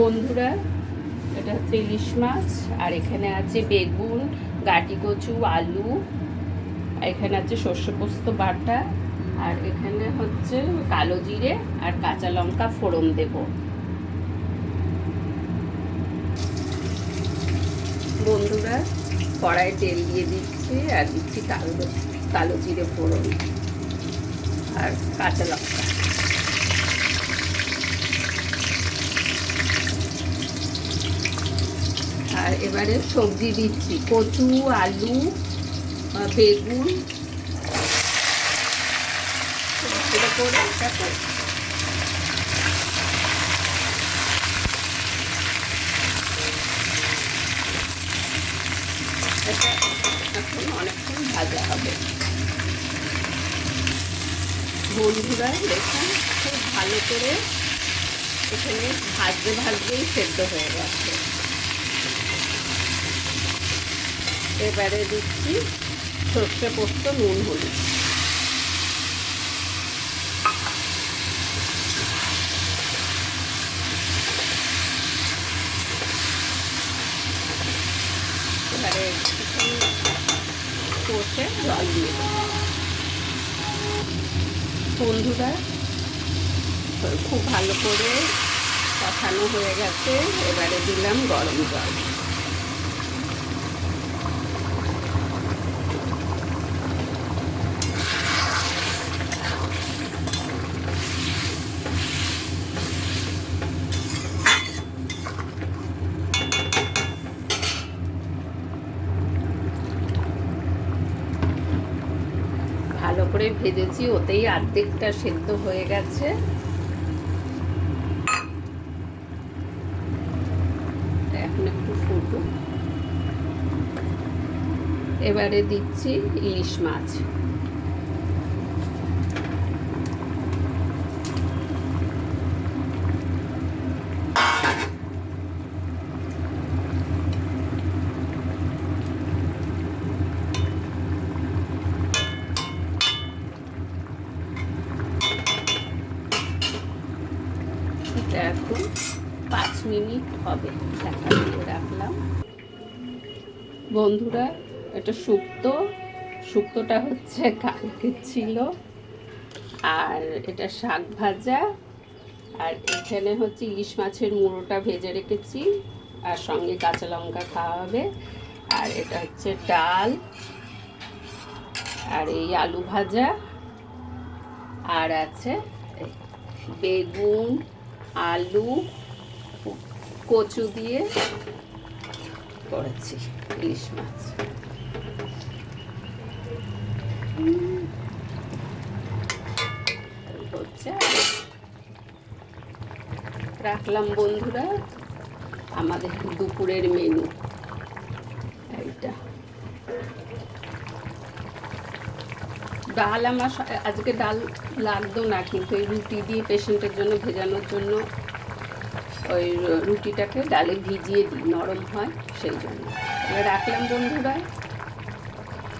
বন্ধুরা, এটা হচ্ছে ইলিশ মাছ, আর এখানে আছে বেগুন, গাটি কচু, আলু এখানে আছে শস্য পোস্ত বাটা, আর এখানে হচ্ছে কালো জিরে আর কাঁচা লঙ্কা ফোড়ন দেব। বন্ধুরা কড়াই তেল দিয়ে দিচ্ছি আর দিচ্ছি কালো কালো জিরে ফোড়ন আর কাঁচা লঙ্কা। আর এবারে সবজি দিচ্ছি। কচু, আলু বেগুন। করে এটা এখন অনেকক্ষণ ভাজা হবে। বন্ধুরা, দেখুন, খুব ভালো করে এখানে ভাজতে ভাজতেই সেদ্ধ হয়ে গেছে। এবারে দিচ্ছি সর্ষে পোস্ত, নুন, হলুদ। এবারে বন্ধুরা, খুব ভালো করে কষানো হয়ে গেছে। এবারে দিলাম গরম জল। ভালো করে ভেজেছি, ওতেই অর্ধেকটা সেদ্ধ হয়ে গেছে। এখন একটু ফুটু এবারে দিচ্ছি ইলিশ মাছ। এটা এখন পাঁচ মিনিট হবে ঢাকা দিয়ে রাখলাম। বন্ধুরা, এটা শুক্তো শুক্তোটা হচ্ছে কালকে ছিল। আর এটা শাক ভাজা। আর এখানে হচ্ছে ইলিশ মাছের মুড়োটা ভেজে রেখেছি। আর সঙ্গে কাঁচা লঙ্কা খাওয়া হবে। আর এটা হচ্ছে ডাল। আর এই আলু ভাজা। আর আছে বেগুন। আলু কচু দিয়ে করেছি ইলিশ মাছ। রাখলাম বন্ধুরা আমাদের দুপুরের মেনু এইটা। ডাল আমার আজকে ডাল লাগতো না, কিন্তু ওই রুটি দিয়ে পেশেন্টের জন্য ভেজানোর জন্য ওই রুটিটাকে ডালে ভিজিয়ে দিই, নরম হয়, সেই জন্য। রাখলাম বন্ধুরা।